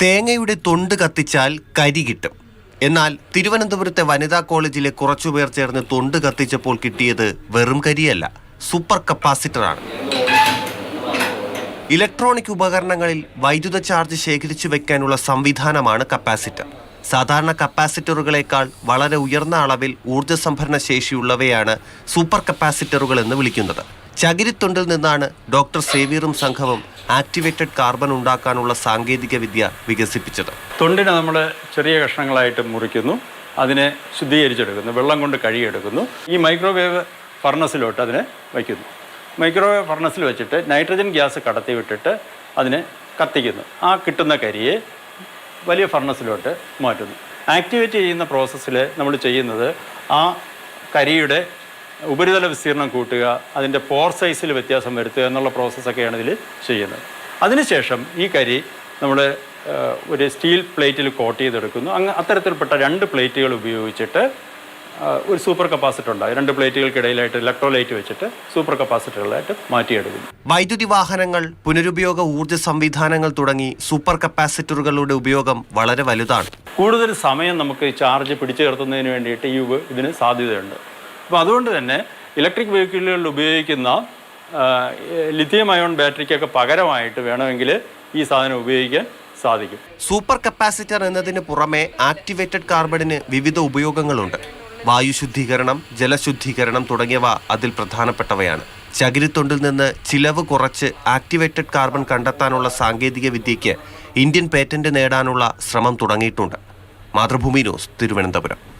തേങ്ങയുടെ തൊണ്ട് കത്തിച്ചാൽ കരി കിട്ടും. എന്നാൽ തിരുവനന്തപുരത്തെ വനിതാ കോളേജിലെ കുറച്ചുപേർ ചേർന്ന് തൊണ്ട് കത്തിച്ചപ്പോൾ കിട്ടിയത് വെറും കരിയല്ല സൂപ്പർ കപ്പാസിറ്ററാണ്. ഇലക്ട്രോണിക് ഉപകരണങ്ങളിൽ വൈദ്യുത ചാർജ് ശേഖരിച്ചു വെക്കാനുള്ള സംവിധാനമാണ് കപ്പാസിറ്റർ. സാധാരണ കപ്പാസിറ്ററുകളേക്കാൾ വളരെ ഉയർന്ന അളവിൽ ഊർജ സംഭരണ ശേഷിയുള്ളവയാണ് സൂപ്പർ കപ്പാസിറ്ററുകൾ എന്ന് വിളിക്കുന്നത്. ചകിരിത്തൊണ്ടിൽ നിന്നാണ് ഡോക്ടർ സേവീറും സംഘവും ആക്ടിവേറ്റഡ് കാർബൺ ഉണ്ടാക്കാനുള്ള സാങ്കേതിക വിദ്യ വികസിപ്പിച്ചത്. തൊണ്ടിനെ നമ്മൾ ചെറിയ കഷ്ണങ്ങളായിട്ട് മുറിക്കുന്നു. അതിനെ ശുദ്ധീകരിച്ചെടുക്കുന്നു. വെള്ളം കൊണ്ട് കഴുകിയെടുക്കുന്നു. ഈ മൈക്രോവേവ് ഫർണസിലോട്ട് അതിനെ വയ്ക്കുന്നു. മൈക്രോവേവ് ഫർണസിൽ വെച്ചിട്ട് നൈട്രജൻ ഗ്യാസ് കടത്തി വിട്ടിട്ട് അതിനെ കത്തിക്കുന്നു. ആ കിട്ടുന്ന കരിയെ വലിയ ഫർണസിലോട്ട് മാറ്റുന്നു. ആക്ടിവേറ്റ് ചെയ്യുന്ന പ്രോസസ്സിൽ നമ്മൾ ചെയ്യുന്നത് ആ കരിയുടെ ഉപരിതല വിസ്തീർണം കൂട്ടുക അതിന്റെ പോർ സൈസിൽ വ്യത്യാസം വരുത്തുക എന്നുള്ള പ്രോസസ്സൊക്കെയാണ് ഇതിൽ ചെയ്യുന്നത്. അതിനുശേഷം ഈ കരി നമ്മൾ ഒരു സ്റ്റീൽ പ്ലേറ്റിൽ കോട്ട് ചെയ്തെടുക്കുന്നു. അങ്ങ് അത്തരത്തിൽപ്പെട്ട രണ്ട് പ്ലേറ്റുകൾ ഉപയോഗിച്ചിട്ട് ഒരു സൂപ്പർ കപ്പാസിറ്റർ ഉണ്ടാകും രണ്ട് പ്ലേറ്റുകൾക്കിടയിലായിട്ട് ഇലക്ട്രോലൈറ്റ് വെച്ചിട്ട് സൂപ്പർ കപ്പാസിറ്ററുകളായിട്ട് മാറ്റിയെടുക്കുന്നു. വൈദ്യുതി വാഹനങ്ങൾ പുനരുപയോഗ ഊർജ സംവിധാനങ്ങൾ തുടങ്ങി സൂപ്പർ കപ്പാസിറ്ററുകളുടെ ഉപയോഗം വളരെ വലുതാണ്. കൂടുതൽ സമയം നമുക്ക് ചാർജ് പിടിച്ചു നിർത്തുന്നതിന് വേണ്ടിയിട്ട് ഈ ഇതിന് സാധ്യതയുണ്ട്. അപ്പോൾ അതുകൊണ്ട് തന്നെ ഇലക്ട്രിക് വെഹിക്കിളുകളിൽ ഉപയോഗിക്കുന്ന ലിഥിയം അയോൺ ബാറ്ററിക്കൊക്കെ പകരമായിട്ട് വേണമെങ്കിൽ ഈ സാധനം ഉപയോഗിക്കാൻ സാധിക്കും. സൂപ്പർ കപ്പാസിറ്റർ എന്നതിന് പുറമെ ആക്ടിവേറ്റഡ് കാർബണിന് വിവിധ ഉപയോഗങ്ങളുണ്ട്. വായു ശുദ്ധീകരണം ജലശുദ്ധീകരണം തുടങ്ങിയവ അതിൽ പ്രധാനപ്പെട്ടവയാണ്. ചകിരിത്തൊണ്ടിൽ നിന്ന് ചിലവ് കുറച്ച് ആക്ടിവേറ്റഡ് കാർബൺ കണ്ടെത്താനുള്ള സാങ്കേതിക വിദ്യയ്ക്ക് ഇന്ത്യൻ പേറ്റന്റ് നേടാനുള്ള ശ്രമം തുടങ്ങിയിട്ടുണ്ട്. മാതൃഭൂമി ന്യൂസ് തിരുവനന്തപുരം.